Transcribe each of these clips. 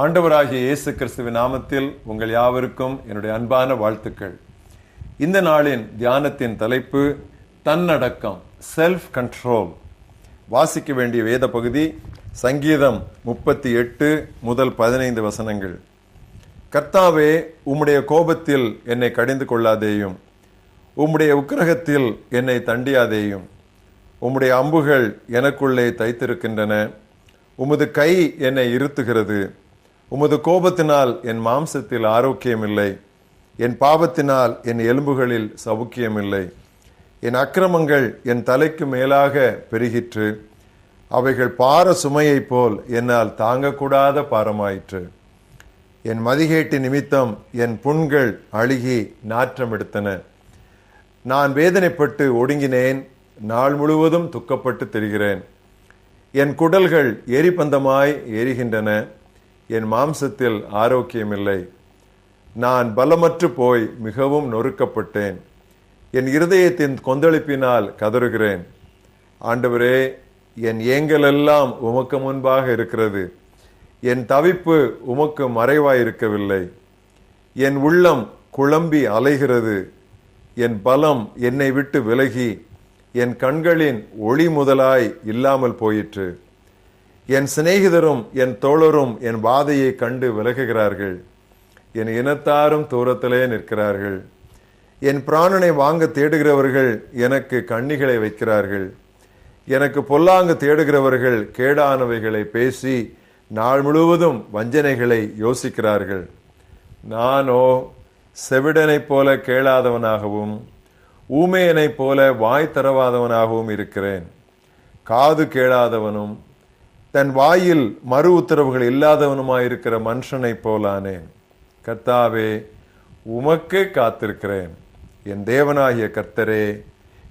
ஆண்டவராகிய இயேசு கிறிஸ்துவின் நாமத்தில் உங்கள் யாவருக்கும் என்னுடைய அன்பான வாழ்த்துக்கள். இந்த நாளின் தியானத்தின் தலைப்பு தன்னடக்கம் செல்ஃப் கண்ட்ரோல் வாசிக்க வேண்டிய வேத பகுதி சங்கீதம் முப்பத்தி எட்டு முதல் பதினைந்து வசனங்கள். கர்த்தாவே உம்முடைய கோபத்தில் என்னை கடிந்து கொள்ளாதேயும் உம்முடைய உக்கிரகத்தில் என்னை தண்டியாதேயும் உம்முடைய அம்புகள் எனக்குள்ளே தைத்திருக்கின்றன உமது கை என்னை இருத்துகிறது உமது கோபத்தினால் என் மாம்சத்தில் ஆரோக்கியமில்லை. என் பாவத்தினால் என் எலும்புகளில் சவுக்கியமில்லை. என் அக்கிரமங்கள் என் தலைக்கு மேலாக பெருகிற்று. அவைகள் பார சுமையைப் போல் என்னால் தாங்கக்கூடாத பாரமாயிற்று. என் மதிகேட்டு நிமித்தம் என் புண்கள் அழுகி நாற்றம் எடுத்தன நான் வேதனைப்பட்டு ஒடுங்கினேன். நாள் முழுவதும் துக்கப்பட்டு திரிகிறேன். என் குடல்கள் எரிபந்தமாய் எரிகின்றன. என் மாம்சத்தில் ஆரோக்கியமில்லை. நான் பலமற்று போய் மிகவும் நொறுக்கப்பட்டேன். என் இருதயத்தின் கொந்தளிப்பினால் கதறுகிறேன். ஆண்டவரே என் ஏங்கலெல்லாம் உமக்கு முன்பாக இருக்கிறது. என் தவிப்பு உமக்கு மறைவாயிருக்கவில்லை. என் உள்ளம் குழம்பி அலைகிறது. என் பலம் என்னை விட்டு விலகி என் கண்களின் ஒளி முதலாய் இல்லாமல் போயிற்று. என் சிநேகிதரும் என் தோழரும் என் பாதையை கண்டு விலகுகிறார்கள். என் இனத்தாரும் தூரத்திலே நிற்கிறார்கள். என் பிராணனை வாங்க தேடுகிறவர்கள் எனக்கு கண்ணிகளை வைக்கிறார்கள். எனக்கு பொல்லாங்கு தேடுகிறவர்கள் கேடானவைகளை பேசி நாள் முழுவதும் வஞ்சனைகளை யோசிக்கிறார்கள். நானோ செவிடனைப் போல கேளாதவனாகவும் ஊமையனைப் போல வாய் தரவாதவனாகவும் இருக்கிறேன். காது கேளாதவனும் தன் வாயில் மறு உத்தரவுகள் இல்லாதவனுமாயிருக்கிற மனுஷனைப் போலானேன். கர்த்தாவே உமக்கு காத்திருக்கிறேன். என் தேவனாகிய கர்த்தரே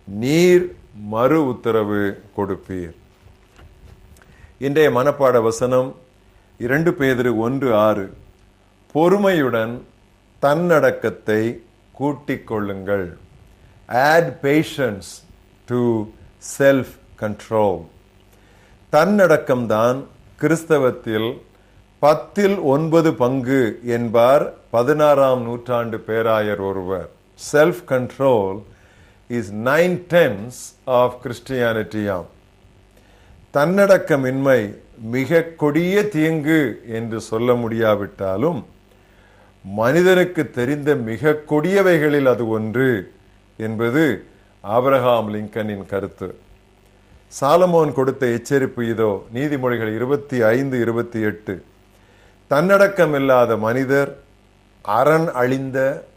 நீர் மறு உத்தரவு கொடுப்பீர். இன்றைய மனப்பாட வசனம் இரண்டு பேதிரு ஒன்று ஆறு. பொறுமையுடன் தன்னடக்கத்தை கூட்டிக் கொள்ளுங்கள். Add patience to self control தன்னடக்கம்தான் கிறிஸ்தவத்தில் பத்தில் ஒன்பது பங்கு என்பார் பதினாறாம் நூற்றாண்டு பேராயர் ஒருவர். Self control is nine tenths of கிறிஸ்டியானிட்டியாம் தன்னடக்கமின்மை மிக கொடிய தீங்கு என்று சொல்ல முடியாவிட்டாலும் மனிதனுக்கு தெரிந்த மிக கொடியவைகளில் அது ஒன்று என்பது ஆபிரகாம் லிங்கனின் கருத்து. சாலமோன் கொடுத்த எச்சரிப்பு இதோ நீதிமொழிகள் இருபத்தி ஐந்து இருபத்தி எட்டு. தன்னடக்கம் இல்லாத மனிதர் அரண் அழிந்த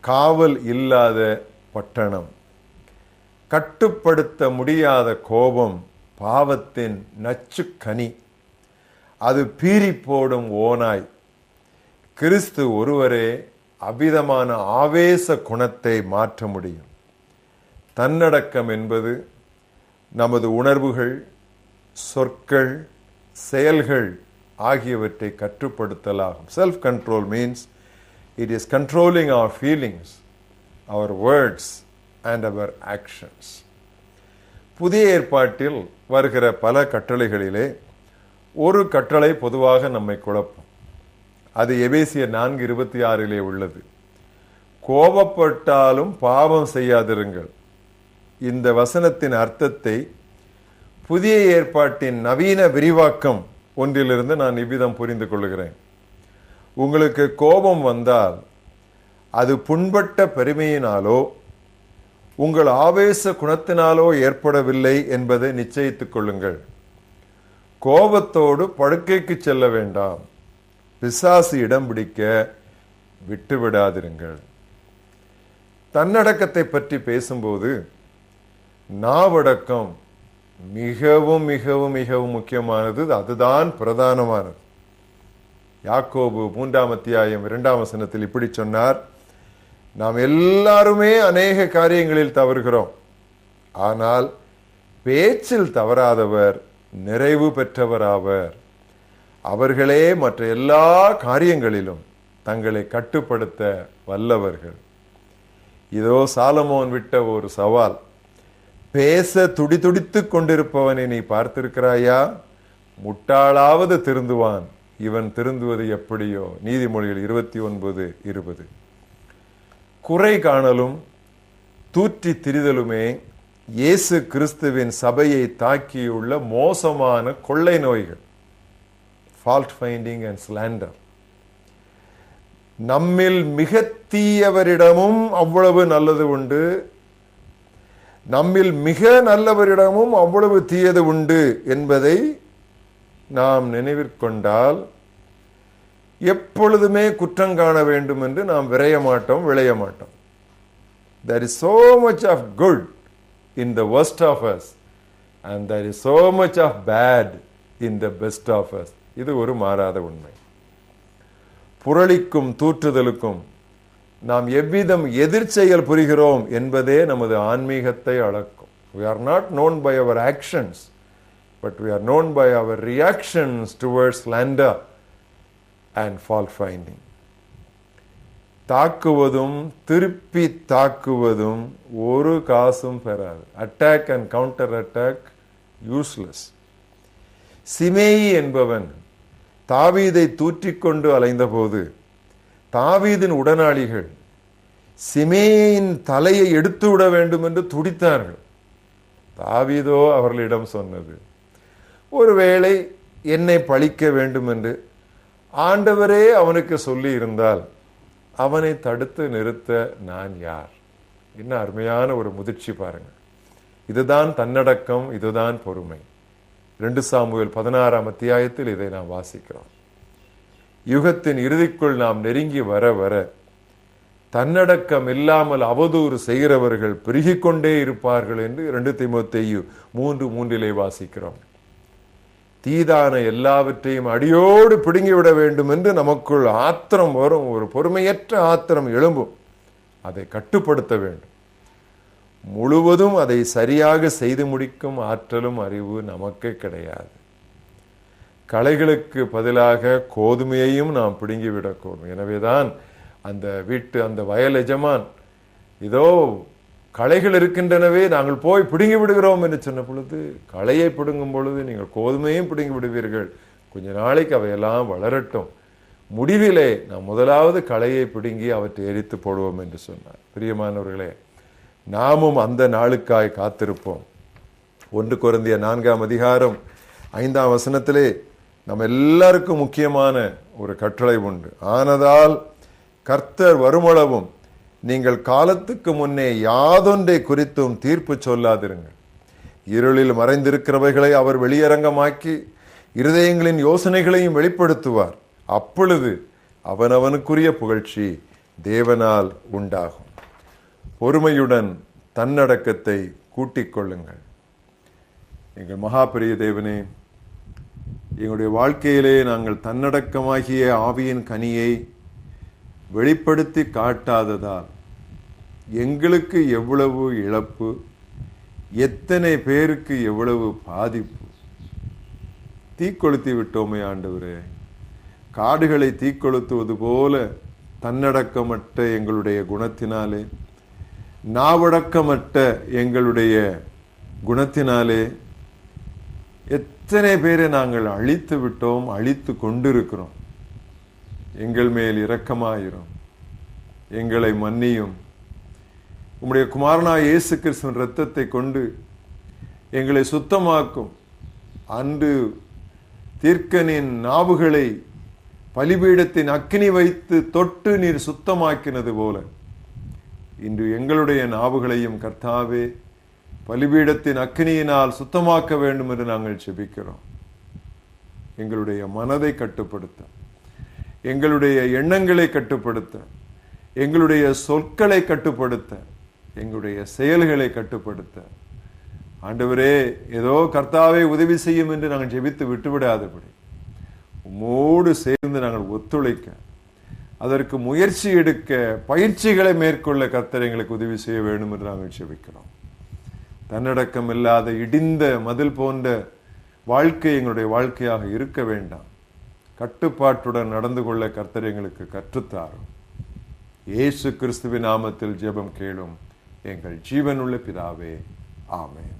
காவல் இல்லாத பட்டணம். கட்டுப்படுத்த முடியாத கோபம் பாவத்தின் நச்சுக்கனி அது பீறி போடும் ஓனாய் கிறிஸ்து ஒருவரே அவ்விதமான ஆவேச குணத்தை மாற்ற முடியும். தன்னடக்கம் என்பது நமது உணர்வுகள் சொற்கள் செயல்கள் ஆகியவற்றை கட்டுப்படுத்தலாகும். Self control means it is controlling our feelings our words and our actions புதிய ஏற்பாட்டில் வருகிற பல கட்டளைகளிலே ஒரு கட்டளை பொதுவாக நம்மை குழப்பும். அது எபேசிய நான்கு இருபத்தி ஆறிலே உள்ளது. கோபப்பட்டாலும் பாவம் செய்யாதிருங்கள். இந்த வசனத்தின் அர்த்தத்தை புதிய ஏற்பாட்டின் நவீன விரிவாக்கம் ஒன்றிலிருந்து நான் இவ்விதம் புரிந்து கொள்கிறேன். உங்களுக்கு கோபம் வந்தால் அது புண்பட்ட பெருமையினாலோ உங்கள் ஆவேச குணத்தினாலோ ஏற்படவில்லை என்பதை நிச்சயித்துக் கொள்ளுங்கள். கோபத்தோடு படுக்கைக்கு செல்ல வேண்டாம். பிசாசு இடம் பிடிக்க விட்டுவிடாதிருங்கள். தன்னடக்கத்தை பற்றி பேசும்போது நாவடக்கம் மிகவும் மிகவும் மிகவும் முக்கியமானது. அதுதான் பிரதானமானது. யாக்கோபு மூன்றாம் அத்தியாயம் இரண்டாம் வசனத்தில் இப்படி சொன்னார். நாம் எல்லாருமே அநேக காரியங்களில் தவறுகிறோம். ஆனால் பேச்சில் தவறாதவர் நிறைவு பெற்றவராவர். அவர்களே மற்ற எல்லா காரியங்களிலும் தங்களை கட்டுப்படுத்த வல்லவர்கள். இதோ சாலமோன் விட்ட ஒரு சவால். பேச துடிதுடித்துக் கொண்டிருப்பவனை நீ பார்த்திருக்கிறாயா? முட்டாளாவது திருந்துவான். இவன் திருந்துவது எப்படியோ? நீதிமொழிகள் இருபத்தி ஒன்பது இருபது. குறை காணலும் தூற்றி திரிதலுமே இயேசு கிறிஸ்துவின் சபையை தாக்கியுள்ள மோசமான கொள்ளை நோய்கள். ஃபால்ட் ஃபைண்டிங் அண்ட் ஸ்லாண்டர் நம்மில் மிக தீயவரிடமும் அவ்வளவு நல்லது உண்டு. நம்மில் மிக நல்லவரிடமும் அவ்வளவு தீயது உண்டு என்பதை நாம் நினைவிற்கொண்டால் எப்பொழுதுமே குற்றம் காண வேண்டும் என்று நாம் விரைய மாட்டோம் விளைய மாட்டோம். There is so much of good in the worst of us and there is so much of bad in the best of us. இது ஒரு மாறாத உண்மை. புரளிக்கும் தூற்றுதலுக்கும் நாம் எவ்விதம் எதிர்ச்செயல் புரிகிறோம் என்பதே நமது ஆன்மீகத்தை அளக்கும். We are not known by our actions but we are known by our reactions towards slander and fault finding தாக்குவதும் திருப்பி தாக்குவதும் ஒரு காசும் பெறாது. Attack and counter attack useless Shimei என்பவன் தாவீதை தூற்றிக்கொண்டு அலைந்தபோது தாவீதின் உடனாளிகள் சிமேயின் தலையை எடுத்து விட வேண்டும் என்று துடித்தார்கள். தாவீதோ அவர்களிடம் சொன்னது ஒருவேளை என்னை பழிக்க வேண்டும் என்று ஆண்டவரே அவனுக்கு சொல்லி இருந்தால் அவனை தடுத்து நிறுத்த நான் யார்? என்ன அருமையான ஒரு முதிர்ச்சி பாருங்க. இதுதான் தன்னடக்கம் இதுதான் பொறுமை. ரெண்டு சாமுவேல் பதினாறாம் அத்தியாயத்தில் இதை நாம் வாசிக்கிறோம். யுகத்தின் இறுதிக்குள் நாம் நெருங்கி வர வர தன்னடக்கம் இல்லாமல் அவதூறு செய்கிறவர்கள் பெருகிக்கொண்டே இருப்பார்கள் என்று இரண்டு திமுத்தையு மூன்று மூன்றிலே வாசிக்கிறோம். தீதான எல்லாவற்றையும் அடியோடு பிடுங்கிவிட வேண்டும் என்று நமக்குள் ஆத்திரம் வரும் ஒரு பொறுமையற்ற ஆத்திரம் எழும்பும். அதை கட்டுப்படுத்த வேண்டும். முழுவதும் அதை சரியாக செய்து முடிக்கும் ஆற்றலும் அறிவு நமக்கு கிடையாது. களைகளுக்கு பதிலாக கோதுமையையும் நாம் பிடுங்கிவிடக்கூடும். எனவேதான் அந்த வீட்டு அந்த வயல் எஜமான் இதோ களைகள் இருக்கின்றனவே நாங்கள் போய் பிடுங்கி விடுகிறோம் என்று சொன்ன பொழுது களையை பிடுங்கும் பொழுது நீங்கள் கோதுமையும் பிடுங்கி விடுவீர்கள். கொஞ்ச நாளைக்கு அவையெல்லாம் வளரட்டும். முடிவிலே நாம் முதலாவது களையை பிடுங்கி அவற்றை எரித்து போடுவோம் என்று சொன்னார். பிரியமானவர்களே நாமும் அந்த நாளுக்காய் காத்திருப்போம். ஒன்று குறந்திய நான்காம் அதிகாரம் ஐந்தாம் வசனத்திலே நம்ம எல்லாருக்கும் முக்கியமான ஒரு கட்டளை உண்டு. ஆனதால் கர்த்தர் வருமளவும் நீங்கள் காலத்துக்கு முன்னே யாதொன்றை குறித்தும் தீர்ப்பு சொல்லாதிருங்கள். இருளில் மறைந்திருக்கிறவைகளை அவர் வெளியரங்கமாக்கி இருதயங்களின் யோசனைகளையும் வெளிப்படுத்துவார். அப்பொழுது அவனவனுக்குரிய புகழ்ச்சி தேவனால் உண்டாகும். பொறுமையுடன் தன்னடக்கத்தை கூட்டிக் கொள்ளுங்கள். எங்கள் மகாபிரிய தேவனே எங்களுடைய வாழ்க்கையிலே நாங்கள் தன்னடக்கமாகிய ஆவியின் கனியை வெளிப்படுத்தி காட்டாததால் எங்களுக்கு எவ்வளவு இழப்பு எத்தனை பேருக்கு எவ்வளவு பாதிப்பு. தீக்கொளுத்தி விட்டோமே ஆண்டவரே. காடுகளை தீக்கொளுத்துவது போல தன்னடக்கமற்ற எங்களுடைய குணத்தினாலே நாவடக்கமற்ற எங்களுடைய குணத்தினாலே எத்தனை பேரை நாங்கள் அழித்து விட்டோம் அழித்து கொண்டிருக்கிறோம். எங்கள் மேல் இரக்கமாயிரும். எங்களை மன்னியும். உம்முடைய குமாரனா இயேசு கிறிஸ்துவின் இரத்தத்தை கொண்டு எங்களை சுத்தமாக்கும். அன்று தீர்க்கனின் நாவுகளை பலிபீடத்தின் அக்கினி வைத்து தொட்டு நீர் சுத்தமாக்கினது போல இன்று எங்களுடைய நாவுகளையும் கர்த்தாவே பலிபீடத்தின் அக்னியினால் சுத்தமாக்க வேண்டும் என்று நாங்கள் செபிக்கிறோம் எங்களுடைய மனதை கட்டுப்படுத்த எங்களுடைய எண்ணங்களை கட்டுப்படுத்த எங்களுடைய சொற்களை கட்டுப்படுத்த எங்களுடைய செயல்களை கட்டுப்படுத்த. ஆண்டவரே ஏதோ கர்த்தாவை உதவி செய்யும் என்று நாங்கள் ஜெபித்து விட்டுவிடாதபடி உம்மோடு சேர்ந்து நாங்கள் ஒத்துழைக்க அதற்கு முயற்சி எடுக்க பயிற்சிகளை மேற்கொள்ள கர்த்தர் எங்களுக்கு உதவி செய்ய வேண்டும் என்று நாங்கள் ஜெபிக்கிறோம். தன்னடக்கம் இல்லாத இடிந்த மதில் போன்ற வாழ்க்கை எங்களுடைய வாழ்க்கையாக இருக்க வேண்டாம். கட்டுப்பாட்டுடன் நடந்து கொள்ள கர்த்தர் எங்களுக்கு கற்றுத்தாரும். இயேசு கிறிஸ்துவின் நாமத்தில் ஜெபம் கேளும் எங்கள் ஜீவனுள்ள பிதாவே ஆமேன்.